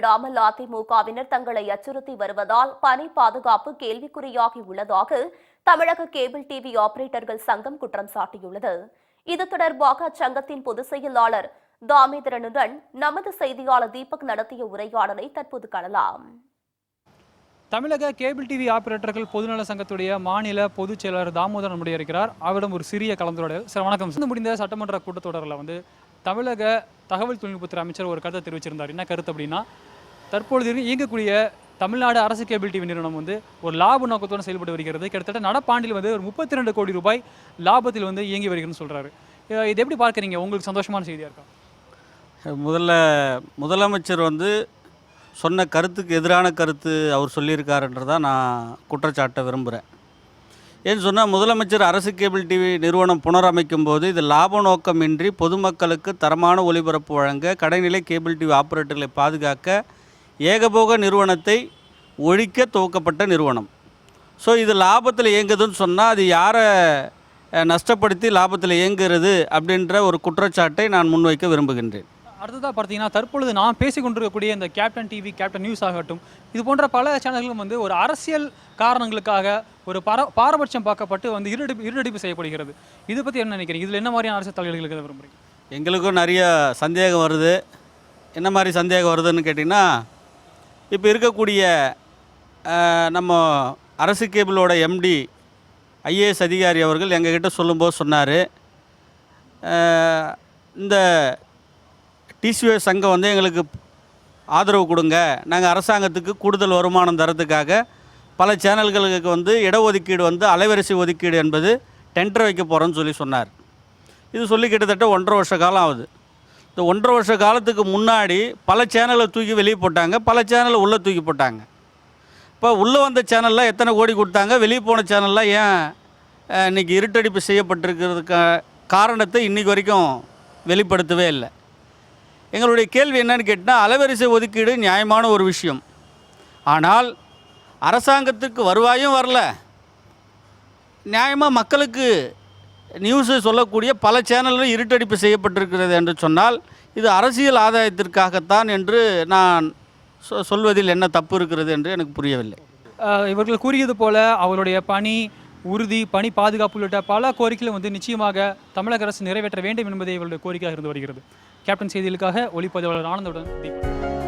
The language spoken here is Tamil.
விடாமல் அதிமுகவினர் தங்களை அச்சுறுத்தி வருவதால் பணி பாதுகாப்பு கேள்விக்குறியாகி உள்ளதாக தமிழக கேபிள் டிவி ஆபரேட்டர்கள் சங்கம் குற்றம் சாட்டியுள்ளது. இது தொடர்பாக அச்சங்கத்தின் பொதுச் செயலாளர் தாமேதரனுடன் நமது செய்தியாளர் தீபக் நடத்திய உரையாடலை தற்போது காணலாம். தமிழக கேபிள் டிவி ஆபரேட்டர்கள் பொதுநல சங்கத்துடைய மாநில பொதுச் செயலாளர் தாமோதரன் நம்முடைய இருக்கிறார் அவரிடம் ஒரு சிறிய கலந்துரையாடல். சார் வணக்கம் முடிந்த சட்டமன்ற கூட்டத்தொடரில் வந்து தமிழக தகவல் தொழில்நுட்பத்துறை அமைச்சர் ஒரு கருத்தை தெரிவிச்சிருந்தார். என்ன கருத்து அப்படின்னா தற்பொழுது இயங்கக்கூடிய தமிழ்நாடு அரசு கேபிள் டிவி நிறுவனம் வந்து ஒரு லாப நோக்கத்தோடு செயல்பட்டு வருகிறது. கிட்டத்தட்ட நடப்பாண்டில் வந்து ஒரு முப்பத்தி ரெண்டு கோடி ரூபாய் லாபத்தில் வந்து இயங்கி வருகிறதுன்னு சொல்கிறாரு இது எப்படி பார்க்குறீங்க? உங்களுக்கு சந்தோஷமான செய்தியாக இருக்கா? முதல்ல முதலமைச்சர் வந்து சொன்ன கருத்துக்கு எதிரான கருத்து அவர் சொல்லியிருக்காருன்றதான் நான் குற்றச்சாட்ட விரும்புகிறேன் ஏன்னு சொன்னால் முதலமைச்சர் அரசு கேபிள் டிவி நிறுவனம் புனரமைக்கும் போது இது லாப நோக்கமின்றி பொதுமக்களுக்கு தரமான ஒளிபரப்பு வழங்க கடைநிலை கேபிள் டிவி ஆபரேட்டர்களை பாதுகாக்க ஏகபோக நிறுவனத்தை ஒழிக்க துவக்கப்பட்ட நிறுவனம். ஸோ இது லாபத்தில் இயங்குதுன்னு சொன்னால் அது யாரை நஷ்டப்படுத்தி லாபத்தில் இயங்குகிறது அப்படின்ற ஒரு குற்றச்சாட்டை நான் முன்வைக்க விரும்புகின்றேன். அடுத்ததாக பார்த்தீங்கன்னா தற்பொழுது நான் பேசிக்கொண்டிருக்கக்கூடிய இந்த கேப்டன் டிவி கேப்டன் நியூஸ் ஆகட்டும் இது போன்ற பல சேனல்களும் வந்து ஒரு அரசியல் காரணங்களுக்காக ஒரு பார பாரபட்சம் பார்க்கப்பட்டு வந்து இருடிப்பு இருடிப்பு செய்யப்படுகிறது. இதை பற்றி என்ன நினைக்கிறீங்க? இதில் என்ன மாதிரியான அரசியல் தலைவர்களுக்கு விரும்புகிறீங்க எங்களுக்கும் நிறைய சந்தேகம் வருது. என்ன மாதிரி சந்தேகம் வருதுன்னு கேட்டிங்கன்னா இப்போ இருக்கக்கூடிய நம்ம அரசு கேபிளோட எம்டி ஐஏஎஸ் அதிகாரி அவர்கள் எங்ககிட்ட சொல்லும்போது சொன்னார். இந்த டிசிஎஸ் சங்கம் வந்து எங்களுக்கு ஆதரவு கொடுங்க. நாங்கள் அரசாங்கத்துக்கு கூடுதல் வருமானம் தரத்துக்காக பல சேனல்களுக்கு வந்து இடஒதுக்கீடு வந்து அலைவரிசை ஒதுக்கீடு என்பது டெண்டர் வைக்க போகிறோன்னு சொல்லி சொன்னார். இது சொல்லி கிட்டத்தட்ட ஒன்றரை வருஷ காலம் ஆகுது. இந்த ஒன்றரை வருஷ காலத்துக்கு முன்னாடி பல சேனலை தூக்கி வெளியே போட்டாங்க. பல சேனலை உள்ளே தூக்கி போட்டாங்க. இப்போ உள்ளே வந்த சேனலில் எத்தனை கோடி கொடுத்தாங்க? வெளியே போன சேனல்லாம் ஏன் இன்றைக்கி இன்னைக்கு இருட்டடிப்பு செய்யப்பட்டிருக்கிறதுக்கு காரணத்தை இன்றைக்கி வரைக்கும் வெளிப்படுத்தவே இல்லை. எங்களுடைய கேள்வி என்னன்னு கேட்டால் அலைவரிசை ஒதுக்கீடு நியாயமான ஒரு விஷயம். ஆனால் அரசாங்கத்துக்கு வருவாயும் வரல. நியாயமாக மக்களுக்கு நியூஸை சொல்லக்கூடிய பல சேனல்களும் இருட்டடிப்பு செய்யப்பட்டிருக்கிறது என்று சொன்னால் இது அரசியல் ஆதாயத்திற்காகத்தான் என்று நான் சொ- சொல்வதில் என்ன தப்பு இருக்கிறது என்று எனக்கு புரியவில்லை. இவர்கள் கூறியது போல அவருடைய பணி உறுதி பணி பாதுகாப்பு உள்ளிட்ட பல கோரிக்கைகளும் வந்து நிச்சயமாக தமிழக அரசு நிறைவேற்ற வேண்டும் என்பதே இவருடைய கோரிக்கையாக இருந்து வருகிறது. கேப்டன் செய்திகளுக்காக ஒளிப்பதிவாளர் ஆனந்தவுடன் தீபக்.